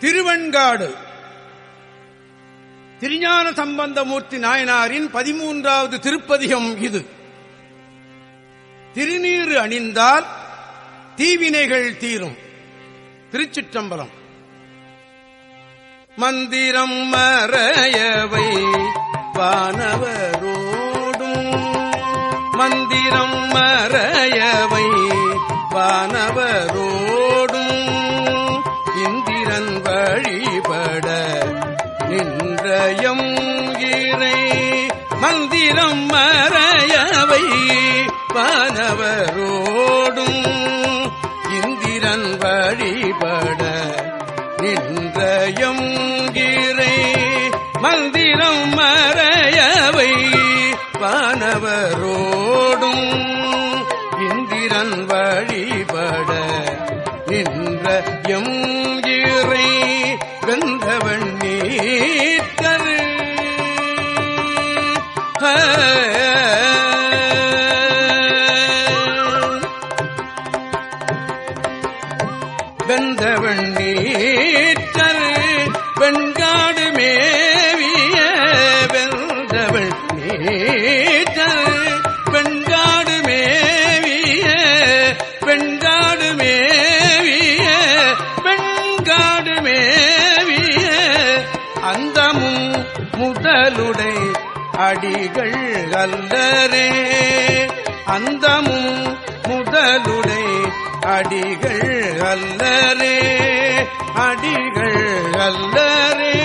திருவெண்காடு. திருஞான சம்பந்தமூர்த்தி நாயனாரின் பதிமூன்றாவது திருப்பதிகம் இது. திருநீறு அணிந்தால் தீவினைகள் தீரும். திருச்சிற்றம்பலம். மந்திரம் மறையவை வானவரோடும். மந்திரம் மறையவை வானவரோடும் நின்றயம் இறை மந்திரம் மறையவை பானவரோடும் இந்திரன் வழிபட நின்றயம் இறை மந்திரம் மறையவை பானவரோடும் இந்திரன் வழிபட நின்ற எம் முதலுடை அடிகள் அல்லரே அந்தமும் முதலுடை அடிகள் அல்லரே அடிகள் அல்லரே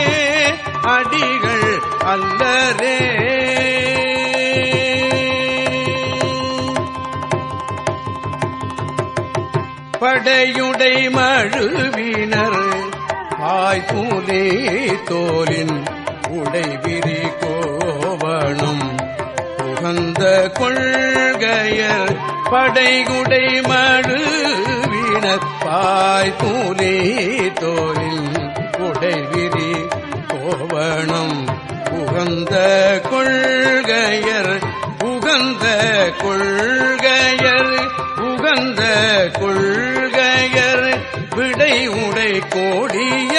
அடிகள் அல்லரே படையுடை மழுவினர் பாய்பூலே தோலின் உடைவிரி கோவணம் புகந்த கொள்கையர் படைகுடை மழுவினர் பாய்பூலே தோலின் உடைவிரி கோவணம் புகந்த கொள்கையர் புகந்த கொள்கையர் புகந்த கொள்கையர் விடை உடை கோடியர்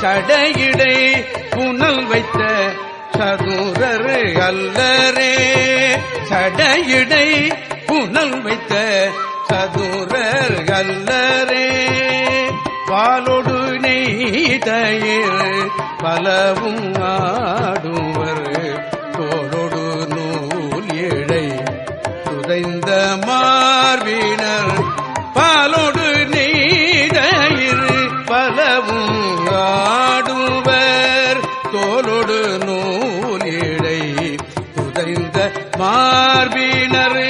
சடையிடை புனல் வைத்த சதுரர் அல்லரே. சடையிடை புனல் வைத்த சதுரர் அல்லரே. பாலொடு நெய்தயிர் பலவும் ஆடுவர். தோளொடு நூல் ஏழை துதைந்த மா மார்பினர்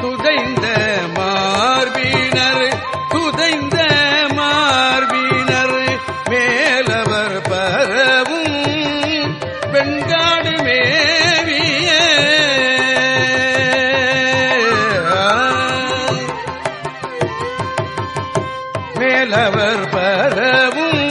துதைந்த மார்பினர் துதைந்த மார்பினர் மேலவர் பரவும் வெண்காடு மேவிய. மேலவர் பரவும்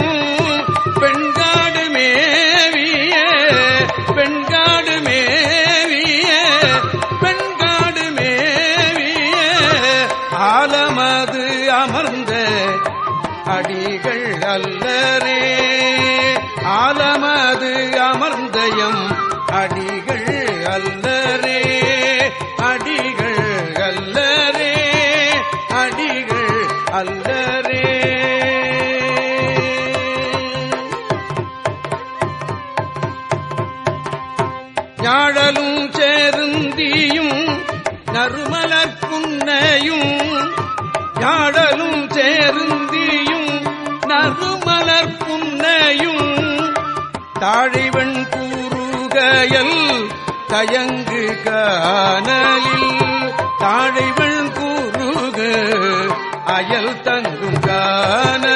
தாழிவன் கூறுகையல் தயங்கு காணலில் தாழிவன் கூறுக அயல் தங்கும் காணலில்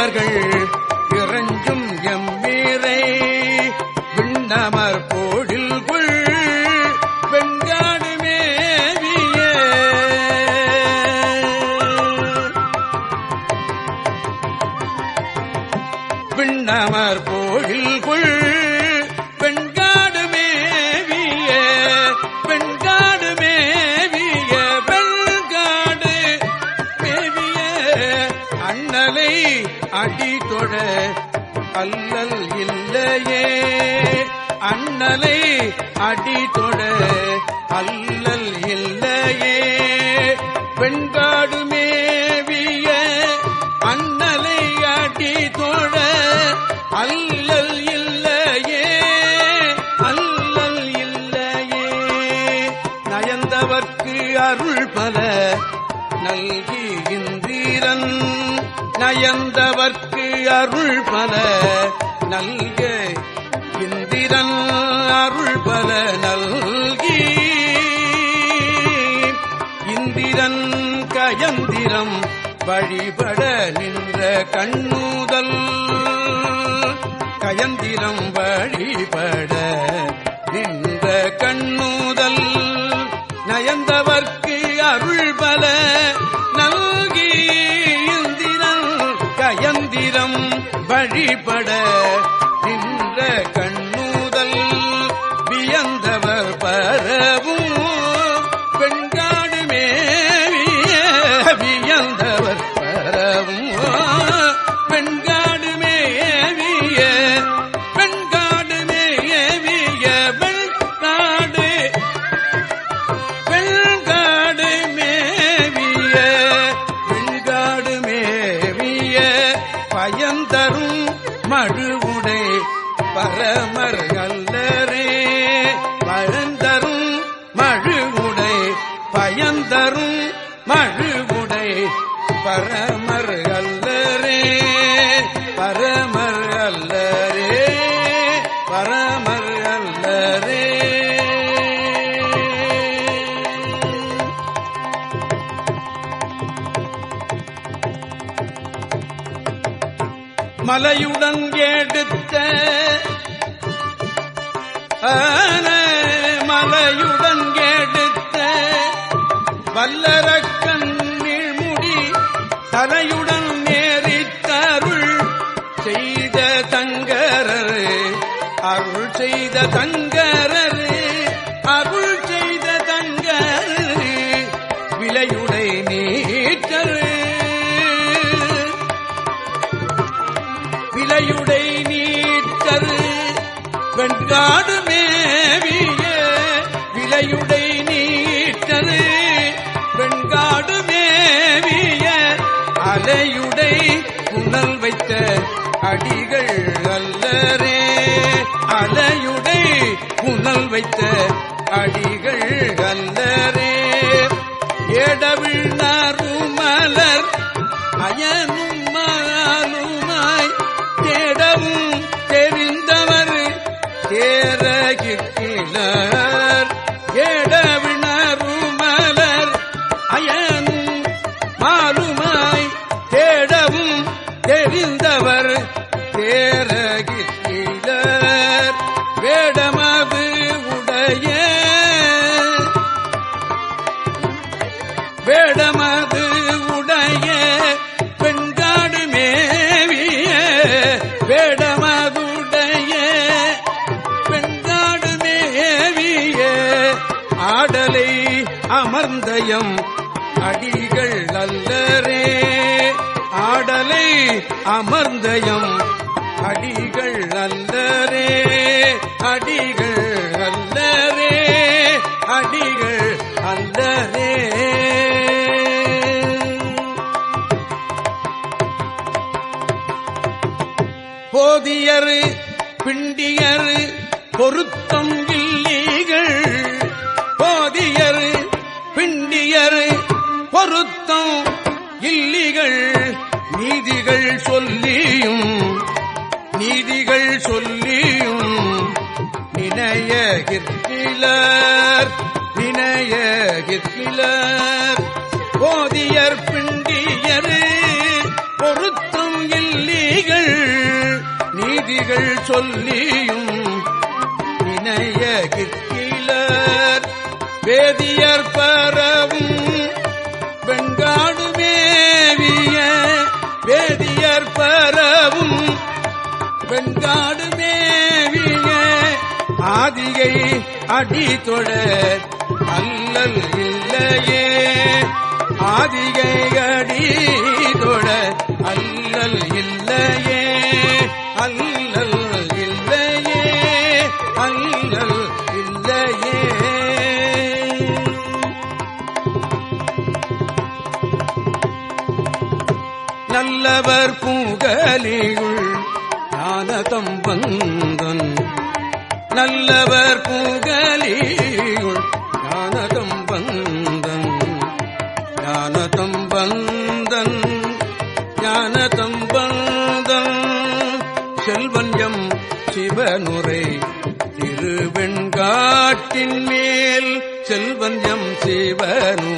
அவர்கள் அல்லல் இல்லையே. அண்ணலை அடி தொட. அல்லல் இல்லை அருள் பல நல்க இந்திரன் அருள் பல நல்கி இந்திரன் கயந்திரம் வழிபட நின்ற கண்ணுதல் கயந்திரம் வழிபட விழிபட நின்ற கண்ணுதல் வியந்தவர் பரவும் பெண்காடு மேவிய வியந்தவர் பரவும். பரமர் அல்லரே பரமர் அல்லரே பரமர் அல்லரே மலையுடன் எடுத்த மலையுடன் எடுத்த வல்லர செய்த தங்கரர் அருள் செய்த தங்கர் விலையுடை நீச்சர் விலையுடை நீச்சர் வெண்காடு மேவிய விலையுடை நீச்சர் வெண்காடு மேவிய அலையுடை புனல் வைத்த அடிகள் வைத்த அடிகள் கல்லரே. ஏடவிழ் நறுமலர் அயனும் மாலுமாய் தேடவும் தெரிந்தவர் தேரகிழர் பந்தயம் அடிகள் அல்லரே. ஆடலை அமர்ந்தயம் அடிகள் அல்லரே. அடிகள் அல்லரே அடிகள் அல்லரே. போதியரு பிண்டியரு பொருத்தம் நீதிகள் நீதிகள் சொல்லியும் நீதிகள் சொல்லியும் நினைய கிற்கிலர் நினைய கிற்கிலர் போதியர் பிண்டியர் பொருத்தம் இல்லீகள் நீதிகள் சொல்லியும் இணைய கிற்கிலர் வேதியர் பரவும் ஆதியை அடி தொழ அல்லல் இல்லையே. ஆதியை அடி தொழ அல்லல் இல்லையே. அல்லல் இல்லையே. அல்லல் இல்லையே. நல்லவர் பூகலியுள் நல்லவர் பூகலியுள் ஞானதம் பந்தன் ஞானதம் பந்தன் ஞானதம் பந்தன். செல்வஞ்சம் சிவனுரை திருவெண்காட்டின் மேல் செல்வஞ்சம் சிவனு